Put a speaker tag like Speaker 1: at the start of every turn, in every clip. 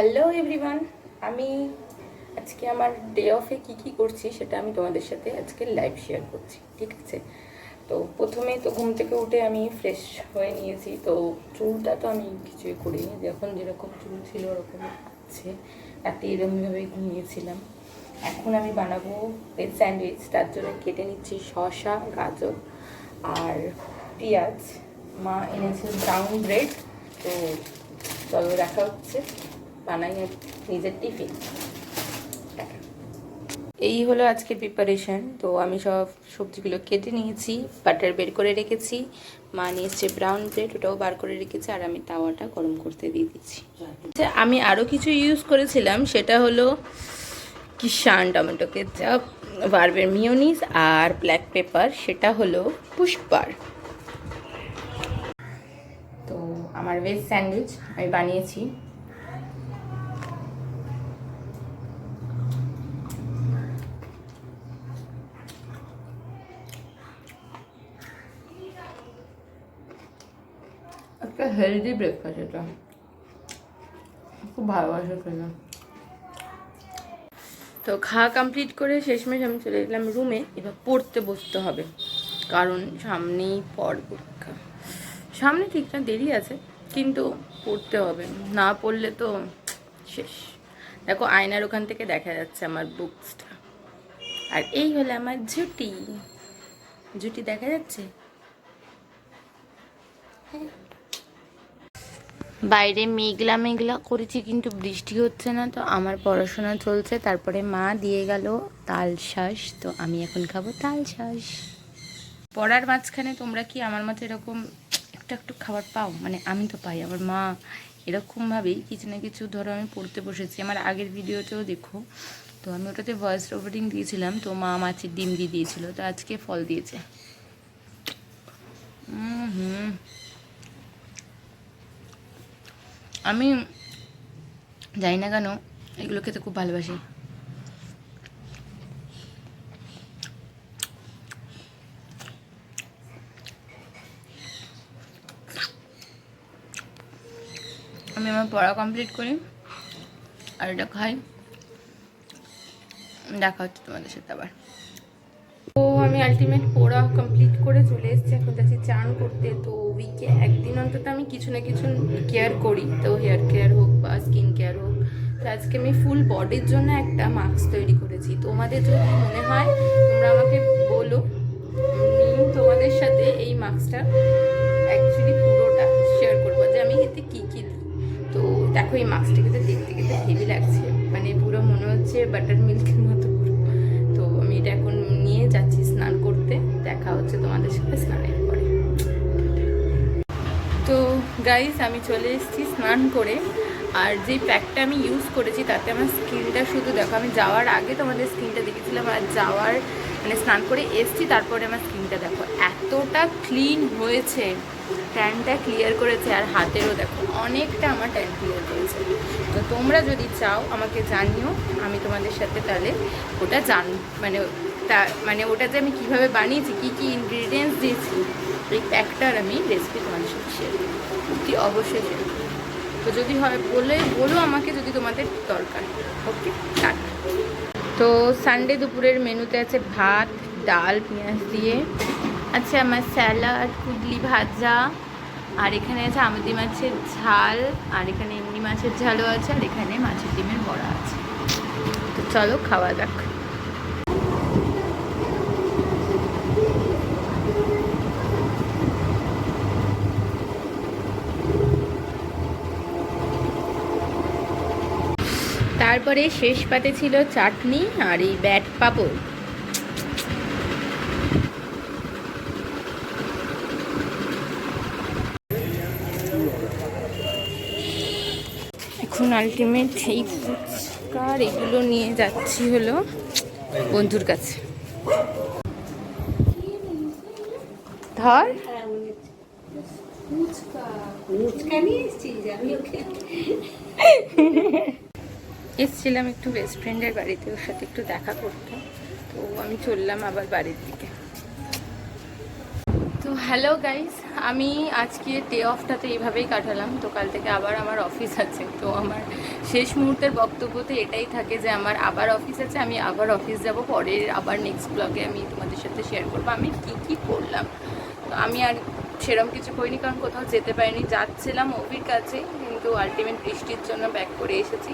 Speaker 1: Hello everyone আমি আজকে আমার ডে অফে কি কি করছি সেটা আমি তোমাদের সাথে আজকে লাইভ শেয়ার করছি, ঠিক আছে? তো প্রথমে তো ঘুম থেকে উঠে আমি ফ্রেশ হয়ে নিয়েছি, তো চুলটা তো আমি কিছুই করিনি যখন যেরকম চুল ছিল ওরকম আছে রাতে এরকমভাবেই ঘুমিয়েছিলাম। এখন আমি বানাবো ভেজ স্যান্ডউইচ তার জন্য কেটে নিচ্ছি শসা, গাজর আর পেঁয়াজ। মা এনেছে ব্রাউন ব্রেড তো চলো দেখা হচ্ছে। বানাই নিজের টিফিন। এই হলো আজকের প্রিপারেশন তো আমি সব সবজিগুলো কেটে নিয়েছি বাটার বের করে রেখেছি মা নিয়ে এসছে ব্রাউন ব্রেড ওটাও বার করে রেখেছি আর আমি তাওয়াটা গরম করতে দিয়ে দিচ্ছি। আচ্ছা, আমি আরও কিছু ইউজ করেছিলাম সেটা হলো কিষান টমেটো কেচাপ বার্বের মিওনিস আর ব্ল্যাক পেপার সেটা হলো পুষ্পার। তো আমার ভেজ স্যান্ডউইচ আমি বানিয়েছি। একটা হেলদি ব্রেকফাস্ট এটা। খুব ভালোবাসে খেলাম তো খাওয়া কমপ্লিট করে শেষমেশ আমি চলে গেলাম রুমে এবার পড়তে বসতে হবে। কারণ সামনেই পর পরীক্ষা। সামনে ঠিক না, দেরি আছে, কিন্তু পড়তে হবে। না পড়লে তো শেষ। দেখো আয়নার ওখান থেকে দেখা যাচ্ছে আমার বুকসটা আর এই হলো আমার জুটি। জুটি দেখা যাচ্ছে? হ্যাঁ। বাইরে মেঘলা মেঘলা করেছি কিন্তু বৃষ্টি হচ্ছে না তো আমার পড়াশোনা চলছে। তারপরে মা দিয়ে গেল তাল শ্বাস তো আমি এখন খাব তাল শ্বাস পড়ার মাঝখানে তোমরা কি আমার মতো এরকম একটু একটু খাবার পাও? মানে আমি তো পাই আমার মা এরকমভাবেই কিছু না কিছু ধরো আমি পড়তে বসেছি। আমার আগের ভিডিওতেও দেখো, তো আমি ওটাতে ভয়েস রেকর্ডিং দিয়েছিলাম, তো মা মাছের ডিম দিয়ে দিয়েছিল, তো আজকে ফল দিয়েছে। হুম হুম। আমি জানি না কেন এগুলো খেতে খুব ভালোবাসি। আমি আমার পড়া কমপ্লিট করি আর এটা খাই। দেখা হচ্ছে তোমাদের সাথে আবার। আমি আলটিমেট পড়া কমপ্লিট করে চলে এসেছি। এখন যাচ্ছি চান করতে। তো উইকে একদিন অন্তত আমি কিছু না কিছু কেয়ার করি। তো হেয়ার কেয়ার হোক বা স্কিন কেয়ার হোক। তো আজকে আমি ফুল বডির জন্য একটা মাস্ক তৈরি করেছি। তোমাদের যদি মনে হয়, তোমরা আমাকে বলো। তোমাদের সাথে এই মাস্কটা অ্যাকচুয়ালি পুরোটা শেয়ার করব যে আমি এতে কী কী দিই। তো দেখো এই মাস্কটা কিন্তু দেখতে কিন্তু হেভি লাগছে। মানে পুরো মনে হচ্ছে বাটার মিল্কের মতো পুরো। তো আমি এটা এখন যাচ্ছি স্নান করতে। দেখা হচ্ছে তোমাদের সাথে স্নানের পরে। তো গাইস আমি চলে এসেছি স্নান করে। আর যে প্যাকটা আমি ইউজ করেছি, তাতে আমার স্কিনটা শুধু দেখো, আমি যাওয়ার আগে তোমাদের স্কিনটা দেখেছিলাম, আর যাওয়ার মানে স্নান করে এসছি, তারপরে আমার স্কিনটা দেখো, এতটা ক্লিন হয়েছে। ট্যানটা ক্লিয়ার করেছে আর হাতেরও দেখো, অনেকটা আমার ট্যান ক্লিয়ার করেছে তো তোমরা যদি চাও আমাকে জানিও, আমি তোমাদের সাথে তাহলে ওটা জান মানে তা মানে ওটা যে আমি কীভাবে বানিয়েছি, কী কী ইনগ্রিডিয়েন্টস দিয়েছি, এই প্যাকটার আমি রেসিপি তোমাদের সাথে শেয়ার অতি অবশ্যই শেয়ার তো যদি হয় বলে, বলো আমাকে যদি তোমাদের দরকার। ওকে টাটা। তো সানডে দুপুরের মেনুতে আছে ভাত, ডাল, পেঁয়াজ দিয়ে। আছে আমার স্যালাড, কুদলি ভাজা, আর এখানে আছে আমদি মাছের ঝাল, আর এখানে এমনি মাছের ঝালও আছে, আর এখানে মাছের ডিমের বড়া আছে। তো চলো খাওয়া যাক। তারপরে শেষ পাতে ছিল চাটনি আর এই ব্যাট পাপড়। এখন আলটিমেট এই ফুচকার এগুলো নিয়ে যাচ্ছি হলো বন্ধুর কাছে। ধর। এসছিলাম একটু বেস্ট ফ্রেন্ডের বাড়িতে, ওর সাথে একটু দেখা করতে। তো আমি চললাম আবার বাড়ির দিকে। তো তো হ্যালো গাইস আমি আজকে ডে অফটাতে এইভাবেই কাটালাম। তো কাল থেকে আবার আমার অফিস আছে। তো আমার শেষ মুহূর্তের বক্তব্যতে এটাই থাকে যে, আমার আবার অফিস আছে, আমি আবার অফিস যাব। পরের আবার নেক্সট ব্লগে আমি তোমাদের সাথে শেয়ার করব। আমি কি কি করলাম? তো আমি আর সেরকম কিছু করিনি, কারণ কোথাও যেতে পারিনি। যাচ্ছিলাম অভির কাছে, কিন্তু আলটিমেট বৃষ্টির জন্য ব্যাক করে এসেছি।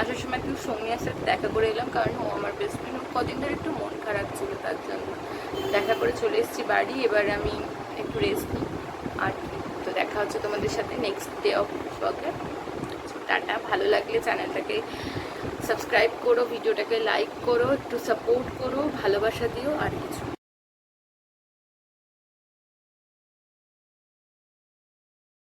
Speaker 1: আসার সময় একটু সৌমিয়ার সাথে দেখা করে এলাম, কারণ ও আমার বেস্ট ফ্রেন্ড কদিন ধরে একটু মন খারাপ ছিল, তার জন্য দেখা করে চলে এসেছি বাড়ি। এবার আমি একটু রেস্ট নিই। আর তো দেখা হচ্ছে তোমাদের সাথে নেক্সট ডে অফ ব্লগে টাটা, ভালো লাগলে চ্যানেলটাকে সাবস্ক্রাইব করো ভিডিওটাকে লাইক করো, একটু সাপোর্ট করো, ভালোবাসা দিও, আর কিছু।